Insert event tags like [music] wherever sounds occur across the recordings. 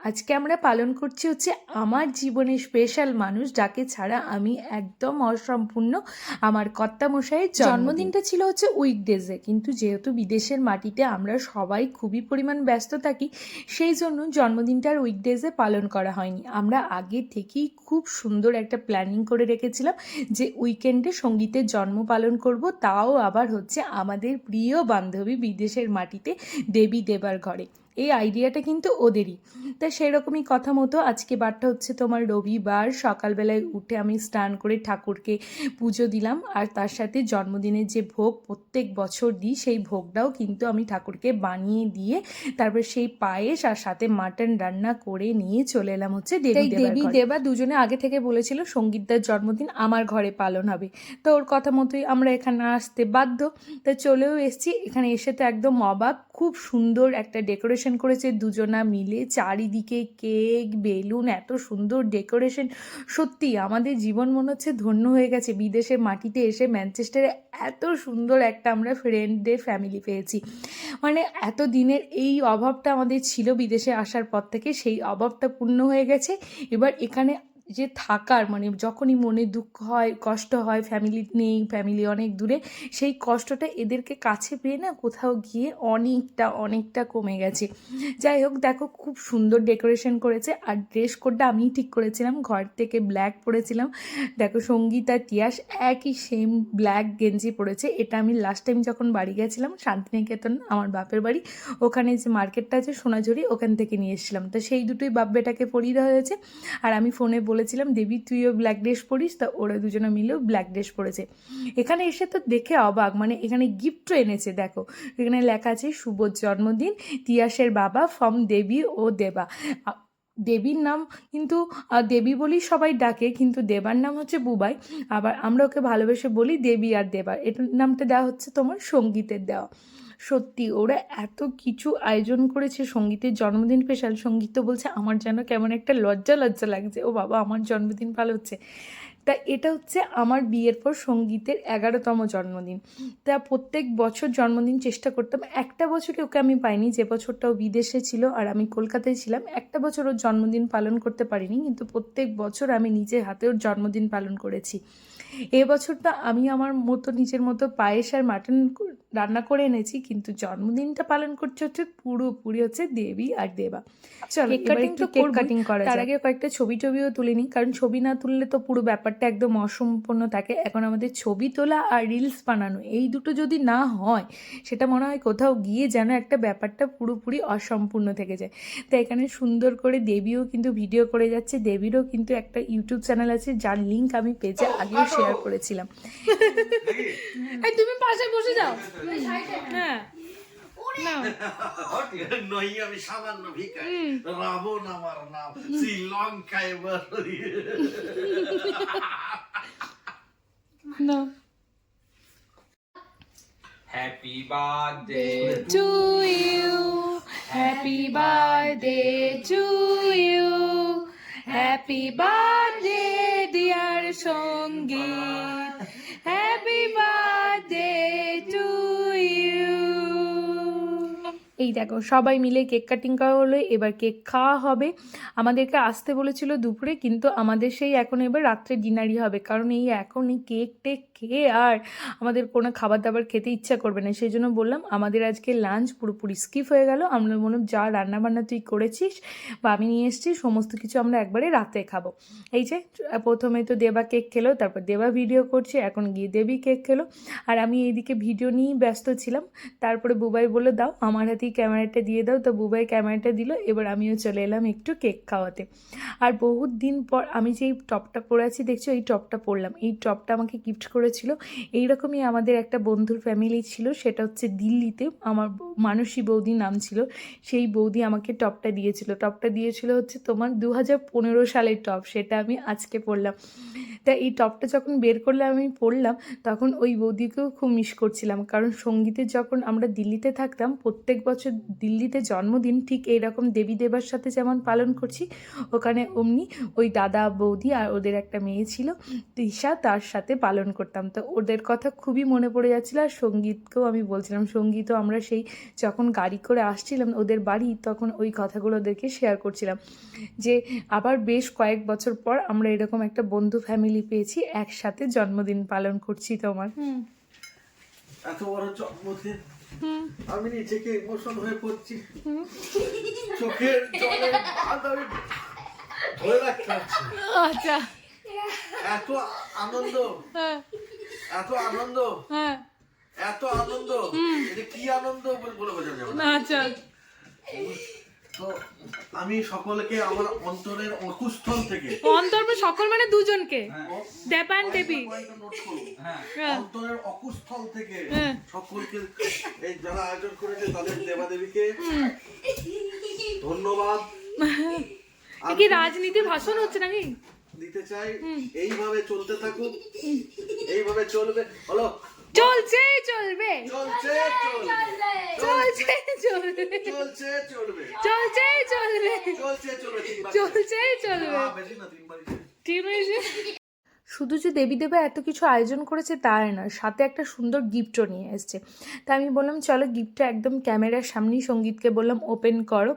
আজকে আমরা পালন করছি হচ্ছে আমার জীবনে স্পেশাল মানুষ যাকে ছাড়া আমি একদম অসম্পূর্ণ। আমার কর্তামশাইয়ের জন্মদিনটা ছিল হচ্ছে উইকডেজে কিন্তু যেহেতু বিদেশের মাটিতে আমরা সবাই খুবই পরিমাণ ব্যস্ত থাকি সেই জন্য জন্মদিনটা আর উইকডেজে পালন করা হয়নি। আমরা আগে থেকেই খুব সুন্দর একটা প্ল্যানিং করে রেখেছিলাম যে উইকেন্ডে সঙ্গীতের জন্ম পালন করব তাও আবার হচ্ছে আমাদের প্রিয় বান্ধবী বিদেশের মাটিতে দেবী দেবার ঘরে। এই আইডিয়াটা কিন্তু ওদেরই। তা সেরকমই কথা মতো আজকে বারটা হচ্ছে তোমার রবিবার। সকালবেলায় উঠে আমি স্নান করে ঠাকুরকে পুজো দিলাম। আর তার সাথে জন্মদিনের যে ভোগ প্রত্যেক বছর দিই সেই ভোগটাও কিন্তু আমি ঠাকুরকে বানিয়ে দিয়ে তারপর সেই পায়েস আর সাথে মাটন রান্না করে নিয়ে চলে এলাম হচ্ছে দেবী দেবী দেবা দুজনে আগে থেকে বলেছিল সঙ্গীতদার জন্মদিন আমার ঘরে পালন হবে। তো ওর কথা মতোই আমরা এখানে আসতে বাধ্য। তা চলেও এসেছি। এখানে এসে তো একদম অবাক। খুব সুন্দর একটা ডেকোরেশন করেছে দুজনা মিলে। চারিদিকে কেক, বেলুন, এত সুন্দর ডেকোরেশন। সত্যি, আমাদের জীবন মনে হচ্ছে ধন্য হয়ে গেছে। বিদেশের মাটিতে এসে ম্যানচেস্টারে এত সুন্দর একটা আমরা ফ্রেন্ডদের ফ্যামিলি পেয়েছি। মানে এত দিনের এই অভাবটা আমাদের ছিল বিদেশে আসার পর থেকে, সেই অভাবটা পূর্ণ হয়ে গেছে। এবার এখানে যে থাকার মানে যখনই মনে দুঃখ হয়, কষ্ট হয় ফ্যামিলি নেই ফ্যামিলি অনেক দূরে, সেই কষ্টটা এদেরকে কাছে পেয়ে না কোথাও গিয়ে অনেকটা অনেকটা কমে গেছে। যাই হোক, দেখো খুব সুন্দর ডেকোরেশন করেছে আর ড্রেস কোডটা আমিই ঠিক করেছিলাম, ঘর থেকে ব্ল্যাক পরেছিলাম। দেখো সঙ্গীতা তিয়াস একই সেম ব্ল্যাক গেঞ্জি পরেছে। এটা আমি লাস্ট টাইম যখন বাড়ি গেছিলাম, শান্তিনিকেতন, আমার বাপের বাড়ি, ওখানে যে মার্কেটটা আছে সোনাঝুরি, ওখান থেকে নিয়ে এসেছিলাম। তো সেই দুটোই বাপ বেটাকে পরিয়ে দেওয়া হয়েছে। আর আমি ফোনে বলেছিলাম, দেবী, তুইও ব্ল্যাক ড্রেস পরিস। তা ওরা দুজনে মিলেও ব্ল্যাক ড্রেস পরেছে। এখানে এসে তো দেখে অবাক মানে এখানে গিফটও এনেছে, দেখো। এখানে লেখা আছে, শুভ জন্মদিন, তিয়াসের বাবা ফ্রম দেবী ও দেবা। দেবীর নাম কিন্তু দেবী বলেই সবাই ডাকে, কিন্তু দেবার নাম হচ্ছে বুবাই। আবার আমরা ওকে ভালোবেসে বলি দেবী আর দেবার এটার নামটা দেওয়া হচ্ছে তোমার সঙ্গীতের দেওয়া। সত্যি, ওরা এত কিছু আয়োজন করেছে, সঙ্গীতের জন্মদিন স্পেশাল সংগীত তো বলছে আমার যেন কেমন একটা লজ্জা লজ্জা লাগছে। ও বাবা, আমার জন্মদিন ভালো হচ্ছে। তা এটা হচ্ছে আমার বিয়ের পর সঙ্গীতের এগারোতম জন্মদিন। তা প্রত্যেক বছর জন্মদিন চেষ্টা করতাম। একটা বছরই ওকে আমি পাইনি, যে বছরটা ও বিদেশে ছিল আর আমি কলকাতায় ছিলাম, একটা বছর ওর জন্মদিন পালন করতে পারিনি, কিন্তু প্রত্যেক বছর আমি নিজের হাতে ওর জন্মদিন পালন করেছি। এবছরটা আমি আমার মতো, নিজের মতো পায়েস আর মাটন রান্না করে এনেছি কিন্তু জন্মদিনটা পালন করছে হচ্ছে পুরোপুরি হচ্ছে দেবী আর দেবা। চলো কেক কাটিং তো কেক কাটিং করা তার আগে কয়েকটা ছবি টবিও তুলিনি কারণ ছবি না তুললে তো পুরো ব্যাপারটা একদম অসম্পূর্ণ থাকে। এখন আমাদের ছবি তোলা আর রিলস বানানো এই দুটো যদি না হয় সেটা মনে হয় কোথাও গিয়ে যেন একটা ব্যাপারটা পুরোপুরি অসম্পূর্ণ থেকে যায়। তো এখানে সুন্দর করে দেবীও কিন্তু ভিডিও করে যাচ্ছে। দেবীরও কিন্তু একটা ইউটিউব চ্যানেল আছে যার লিঙ্ক আমি পেজে আগেও শেয়ার করেছিলাম। [laughs] তুমি পাশে বসে যাও। হ্যাঁ নই আমি সামান্য ভিখারি রাবণ আমার নাম শ্রীলঙ্কায় বলি Happy birthday to you happy birthday to you happy birthday dear সংগীত happy birthday এই দেখো, সবাই মিলে কেক কাটিং করা হলো এবার কেক খাওয়া হবে। আমাদেরকে আসতে বলেছিল দুপুরে, কিন্তু আমাদের সেই এখন এবার রাত্রে ডিনারই হবে, কারণ এই এখন এই কেক টেক খেয়ে আর আমাদের কোনো খাবার দাবার খেতে ইচ্ছা করবে না। সেই জন্য বললাম, আমাদের আজকে লাঞ্চ পুরোপুরি স্কিপ হয়ে গেল। আমরা বললাম, যা রান্না বান্না তুই করেছিস বা আমি নিয়ে এসেছি, সমস্ত কিছু আমরা একবারে রাতে খাব। এই যে, প্রথমে তো দেবা কেক খেলো, তারপর দেবা ভিডিও করছে, এখন গিয়ে দেবী কেক খেলো। আর আমি এইদিকে ভিডিও নিয়েই ব্যস্ত ছিলাম। তারপরে বুবাই বলে দাও, আমার হাতেই ক্যামেরাটা দিয়ে দাও। তো বুবাই ক্যামেরাটা দিল। এবার আমিও চলে এলাম একটু কেক খাওয়াতে। আর বহুত দিন পর আমি যে এই টপটা পরে আছি, দেখছ? এই টপটা পরলাম। এই টপটা আমাকে গিফট করেছিল। এইরকমই আমাদের একটা বন্ধুর ফ্যামিলি ছিল। সেটা হচ্ছে দিল্লিতে। আমার মানসী বৌদি নাম ছিল। সেই বৌদি আমাকে টপটা দিয়েছিল। টপটা দিয়েছিল হচ্ছে তোমার দু হাজার পনেরো সালের টপ। সেটা আমি আজকে পরলাম। তা এই টপটা যখন বের করলে আমি পড়লাম তখন ওই বৌদিকেও খুব মিস করছিলাম। কারণ সঙ্গীতে যখন আমরা দিল্লিতে থাকতাম, প্রত্যেক বছর দিল্লিতে জন্মদিন ঠিক এইরকম দেবী দেবার সাথে যেমন পালন করছি ওখানে অমনি ওই দাদা বৌদি আর ওদের একটা মেয়ে ছিল তৃষা তার সাথে পালন করতাম। তো ওদের কথা খুবই মনে পড়ে যাচ্ছিল আর সঙ্গীতকেও আমি বলছিলাম সঙ্গীতও আমরা সেই যখন গাড়ি করে আসছিলাম ওদের বাড়ি তখন ওই কথাগুলো ওদেরকে শেয়ার করছিলাম। যে আবার বেশ কয়েক বছর পর আমরা এরকম একটা বন্ধু ফ্যামিলি পেয়েছি একসাথে জন্মদিন পালন করছি তোমার। হুম। এত বড় জন্মদিন? আমি নিজেকে ইমোশন হয়ে পড়ছি। চোখের জলের আমি ধরে রাখতে পারছি আচ্ছা। এত আনন্দ হ্যাঁ। এত আনন্দ হ্যাঁ। এত আনন্দ এটা কি আনন্দ বলে বোঝা যাবে না। আচ্ছা। তো আমি সকলকে আমার অন্তরের অকুস্থল থেকে অন্তর্প সকল মানে দুজনকে। ও- দেবান দেবী। করব। হ্যাঁ। অন্তরের অকুস্থল থেকে হ্যাঁ। সকলকে এই যারা আয়োজন করেছে তাদের দেবাদেবীকে ধন্যবাদ। কি রাজনীতি ভাষণ হচ্ছে নাকি? দিতে চাই। এইভাবে চলতে থাকুক। এইভাবে চলবে। হলো চলছে চলবে। চলছে চলবে। চলছে চলবে। চলছে চলবে। চলছে চলবে চলছে চলবে। তিনবার শুধু যে দেবী দেবা এত কিছু আয়োজন করেছে তাই না সাথে একটা সুন্দর গিফটও নিয়ে এসছে। তা আমি বললাম, চলো গিফটটা একদম ক্যামেরার সামনেই সঙ্গীতকে বললাম ওপেন করো।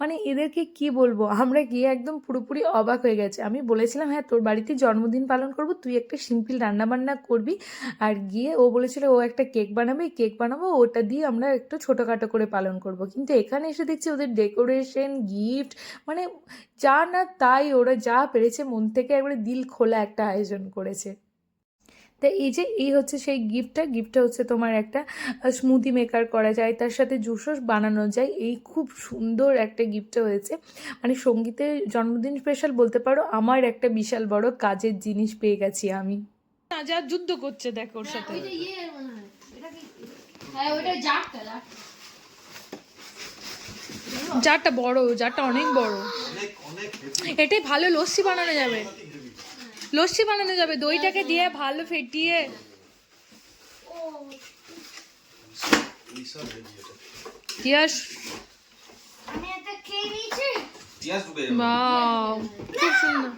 মানে এদেরকে কি বলব? আমরা গিয়ে একদম পুরোপুরি অবাক হয়ে গেছে। আমি বলেছিলাম হ্যাঁ তোর বাড়িতে জন্মদিন পালন করব, তুই একটা সিম্পল রান্নাবান্না করবি। আর গিয়ে ও বলেছিল, ও একটা কেক বানাবে, কেক বানাবো, ওটা দিয়ে আমরা একটু ছোটোখাটো করে পালন করব। কিন্তু এখানে এসে দেখছি ওদের ডেকোরেশন গিফট মানে যা না তাই, ওরা যা পেরেছে, মন থেকে একবারে দিল খোলা একটা আয়োজন। করেছে। তা এই যে এই হচ্ছে সেই গিফটটা গিফটটা হচ্ছে তোমার একটা স্মুদি মেকার করা যায় তার সাথে জুসও বানানো যায়। এই খুব সুন্দর একটা গিফটটা হয়েছে। মানে সঙ্গীতের জন্মদিন স্পেশাল বলতে পারো আমার একটা বিশাল বড় কাজের জিনিস পেয়ে গেছি আমি। না যা যুদ্ধ করছে দেখ ওর সাথে। ওইটা ইয়ে হয় এটা কি? হ্যাঁ ওইটা জারটা বড় জারটা অনেক বড়। অনেক অনেক এটাই ভালো লস্যি বানানো যাবে। লস্যি বানানো যাবে দইটাকে দিয়ে ভালো ফেটিয়ে। তিয়াস খুব সুন্দর।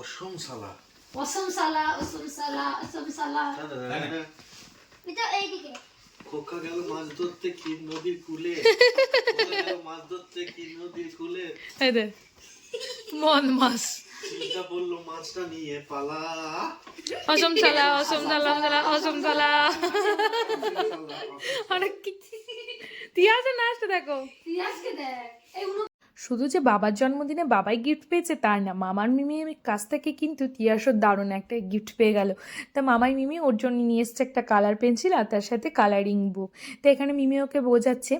অসম সালা। অসম সালা অসম সালা অসম সালা। হ্যাঁ। এইদিকে। খোকা গেল মাছ ধরতে কি নদীর কূলে? [laughs] মাছ ধরতে কি নদীর কূলে? এই দে মন মাছ। চিন্তা বলল মাছটা নিয়ে পালা। অসম চালা অসম চালা চালা অসম চালা। অনেক কি তিয়াসের নাচটা দেখো? তিয়াসকে দেখ? শুধু যে বাবার জন্মদিনে বাবাই গিফট পেয়েছে তার না, মামার মিমির কাছ থেকে কিন্তু তিয়াসও দারুণ একটা গিফট পেয়ে গেল। তা মামাই মিমি ওর জন্য নিয়ে এসছে একটা কালার পেন্সিল আর তার সাথে কালারিং বুক তো এখানে মিমি ওকে বোঝাচ্ছে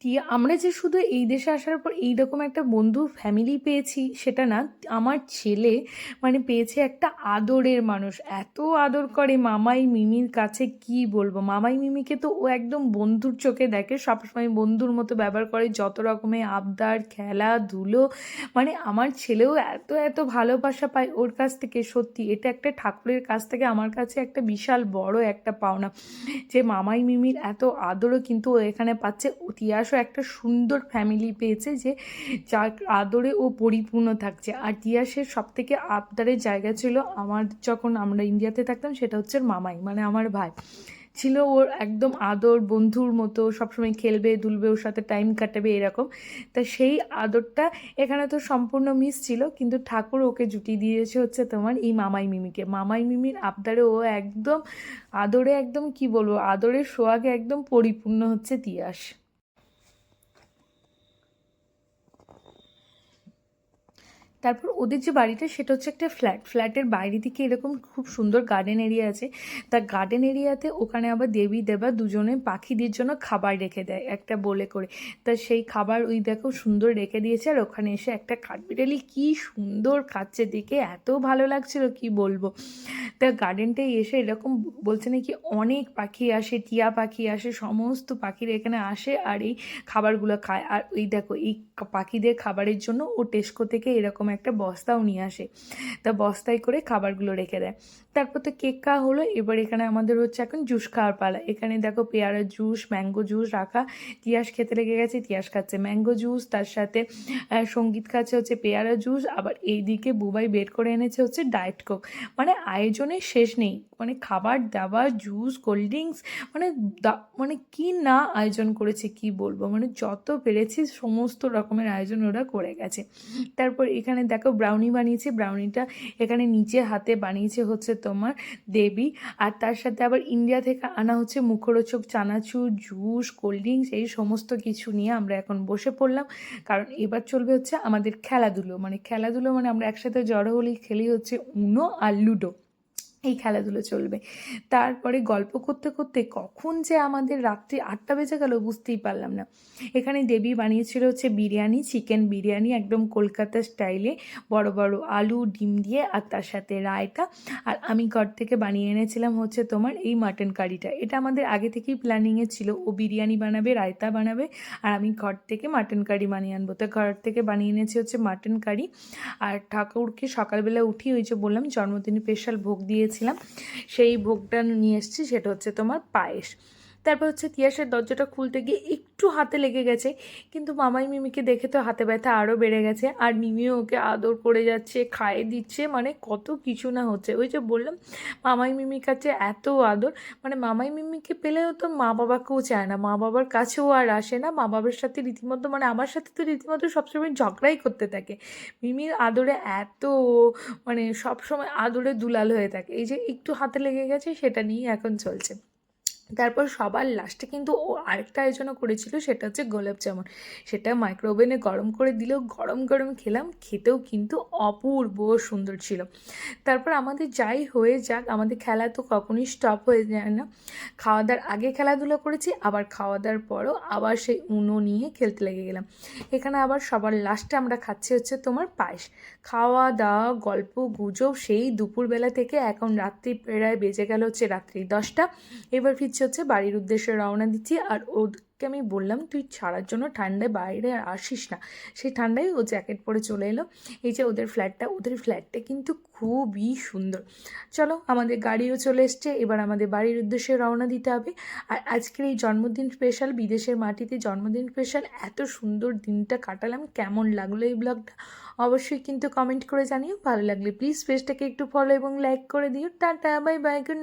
টিয়া আমরা যে শুধু এই দেশে আসার পর এইরকম একটা বন্ধু ফ্যামিলি পেয়েছি, সেটা না, আমার ছেলে মানে পেয়েছে একটা আদরের মানুষ। এত আদর করে মামাই মিমির কাছে কি বলব? মামাই মিমিকে তো ও একদম বন্ধুর চোখে দেখে, সবসময় বন্ধুর মতো ব্যবহার করে, যত রকমের আবদার খেলাধুলো মানে আমার ছেলেও এত এত ভালোবাসা পায় ওর কাছ থেকে, সত্যি। এটা একটা ঠাকুরের কাছ থেকে আমার কাছে একটা বিশাল বড় একটা পাওনা যে মামাই মিমির এত আদরও কিন্তু ও এখানে পাচ্ছে। তিয়াসও একটা সুন্দর ফ্যামিলি পেয়েছে যে যার আদরে ও পরিপূর্ণ থাকছে। আর তিয়াসের সব থেকে আবদারের জায়গা ছিল আমার যখন আমরা ইন্ডিয়াতে থাকতাম, সেটা হচ্ছে মামাই মানে আমার ভাই। ছিল ওর একদম আদর, বন্ধুর মতো, সবসময় খেলবে, দুলবে, ওর সাথে টাইম কাটাবে, এরকম। তা সেই আদরটা এখানে তো সম্পূর্ণ মিস ছিল, কিন্তু ঠাকুর ওকে জুটি দিয়েছে হচ্ছে তোমার এই মামাই মিমিকে। মামাই মিমির আবদারে ও একদম আদরে একদম কি বলব, আদরের সোয়াগে একদম পরিপূর্ণ হচ্ছে তিয়াস। তারপর ওদের যে বাড়িটা সেটা হচ্ছে একটা ফ্ল্যাট। ফ্ল্যাটের বাইরে দিকে এরকম খুব সুন্দর গার্ডেন এরিয়া আছে। তা গার্ডেন এরিয়াতে ওখানে আবার দেবী, দেবা দুজনে পাখিদের জন্য খাবার রেখে দেয়, একটা বলে করে। তা সেই খাবার ওই দেখো সুন্দর রেখে দিয়েছে আর ওখানে এসে একটা কাঠবিড়ালি কি সুন্দর খাচ্ছে দেখে এত ভালো লাগছিল, কি বলব? তা গার্ডেনটায় এসে এরকম বলছে নাকি অনেক পাখি আসে, টিয়া পাখি আসে, সমস্ত পাখিরা এখানে আসে আর এই খাবারগুলো খায়। আর ওই দেখো এই পাখিদের খাবারের জন্য ও টেস্কো থেকে এরকম একটা বস্তাও নিয়ে আসে। তা বস্তায় করে খাবারগুলো রেখে দেয়। তারপর তো কেক খাওয়া হলো, এবার এখানে আমাদের হচ্ছে এখন জুস খাওয়ার পালা। এখানে দেখো পেয়ারা জুস, ম্যাঙ্গো জুস রাখা। তিয়াস খেতে লেগে গেছে, তিয়াস খাচ্ছে। ম্যাঙ্গো জুস, তার সাথে সংগীত খাচ্ছে হচ্ছে পেয়ারা জুস। আবার এইদিকে বুবাই বের করে এনেছে হচ্ছে ডায়েট কোক। মানে আয়োজনের শেষ নেই। মানে খাবার দাবার, জুস, কোল্ড ড্রিঙ্কস মানে মানে কি না আয়োজন করেছে, কি বলব? মানে যত পেরেছি, সমস্ত রকমের আয়োজন ওরা করে গেছে। তারপর এখানে দেখো ব্রাউনি বানিয়েছি ব্রাউনিটা এখানে নিচে হাতে বানিয়েছে হচ্ছে তোমার দেবী। আর তার সাথে আবার ইন্ডিয়া থেকে আনা হচ্ছে মুখরোচক চানাচুর জুস কোল্ড ড্রিঙ্কস এই সমস্ত কিছু নিয়ে আমরা এখন বসে পড়লাম। কারণ এবার চলবে হচ্ছে আমাদের খেলাধুলো। মানে খেলাধুলো মানে আমরা একসাথে জড়ো হলেই খেলি হচ্ছে উনো আর লুডো এই খেলাধুলো চলবে। তারপরে গল্প করতে করতে কখন যে আমাদের রাত্রি আটটা বেজে গেল বুঝতেই পারলাম না। এখানে দেবী বানিয়েছিল হচ্ছে বিরিয়ানি চিকেন বিরিয়ানি একদম কলকাতা স্টাইলে বড় বড় আলু, ডিম দিয়ে আর তার সাথে রায়তা। আর আমি ঘর থেকে বানিয়ে এনেছিলাম হচ্ছে তোমার এই মাটন কারিটা এটা আমাদের আগে থেকেই প্ল্যানিংয়ে ছিল। ও বিরিয়ানি বানাবে, রায়তা বানাবে আর আমি ঘর থেকে মাটন কারি বানিয়ে আনব। তো ঘর থেকে বানিয়ে এনেছি হচ্ছে মাটন কারি আর ঠাকুরকে সকালবেলা উঠি ওই যে বললাম, জন্মদিনে স্পেশাল ভোগ দিয়েছিলাম সেই ভোগটা নিয়ে এসেছি সেটা হচ্ছে তোমার পায়েস। তারপর হচ্ছে তিয়াসের দরজাটা খুলতে গিয়ে একটু হাতে লেগে গেছে। কিন্তু মামাই মিমিকে দেখে তো হাতে ব্যথা আরও বেড়ে গেছে। আর মিমিও ওকে আদর করে যাচ্ছে, খাইয়ে দিচ্ছে মানে কত কিছু না হচ্ছে। ওই যে বললাম, মামাই মিমির কাছে এত আদর মানে মামাই মিমিকে পেলেও তো মা বাবাকেও চায় না। মা বাবার কাছেও আর আসে না। মা বাবার সাথে রীতিমতো মানে আমার সাথে তো রীতিমতো সবসময় ঝগড়াই করতে থাকে। মিমির আদরে এত মানে সবসময় আদরে দুলাল হয়ে থাকে। এই যে একটু হাতে লেগে গেছে, সেটা নিয়ে এখন চলছে। তারপর সবার লাস্টে কিন্তু ও আরেকটা আয়োজনও করেছিল, সেটা হচ্ছে গোলাপ জামুন। সেটা মাইক্রোওভেনে গরম করে দিলেও গরম গরম খেলাম, খেতেও কিন্তু অপূর্ব সুন্দর ছিল। তারপর আমাদের যাই হয়ে যাক, আমাদের খেলা তো কখনোই স্টপ হয়ে যায় না। খাওয়া দাওয়ার আগে খেলাধুলা করেছি, আবার খাওয়া দাওয়ার পরও আবার সেই উনো নিয়ে খেলতে লেগে গেলাম। এখানে আবার সবার লাস্টে আমরা খাচ্ছি হচ্ছে তোমার পায়েস। খাওয়া দাওয়া গল্প, গুজব, সেই দুপুরবেলা থেকে এখন রাত্রি প্রায় বেজে গেল হচ্ছে রাত্রি দশটা। এবার ফিরছি হচ্ছে, বাড়ির উদ্দেশ্যে রওনা দিচ্ছি। আর ওকে আমি বললাম, তুই ছাড়ার জন্য ঠান্ডায় বাইরে আর আসিস না। সেই ঠান্ডায় ও জ্যাকেট পরে চলে এলো। এই যে ওদের ফ্ল্যাটটা ওদের ফ্ল্যাটটা কিন্তু খুবই সুন্দর। চলো, আমাদের গাড়িও চলে এসছে। এবার আমাদের বাড়ির উদ্দেশ্যে রওনা দিতে হবে। আর আজকের এই জন্মদিন স্পেশাল বিদেশের মাটিতে জন্মদিন স্পেশাল এত সুন্দর দিনটা কাটালাম। কেমন লাগল এই ব্লগটা অবশ্যই কিন্তু কমেন্ট করে জানিও। ভালো লাগলে প্লিজ পেজটাকে একটু ফলো এবং লাইক করে দিও। Tata bye bye good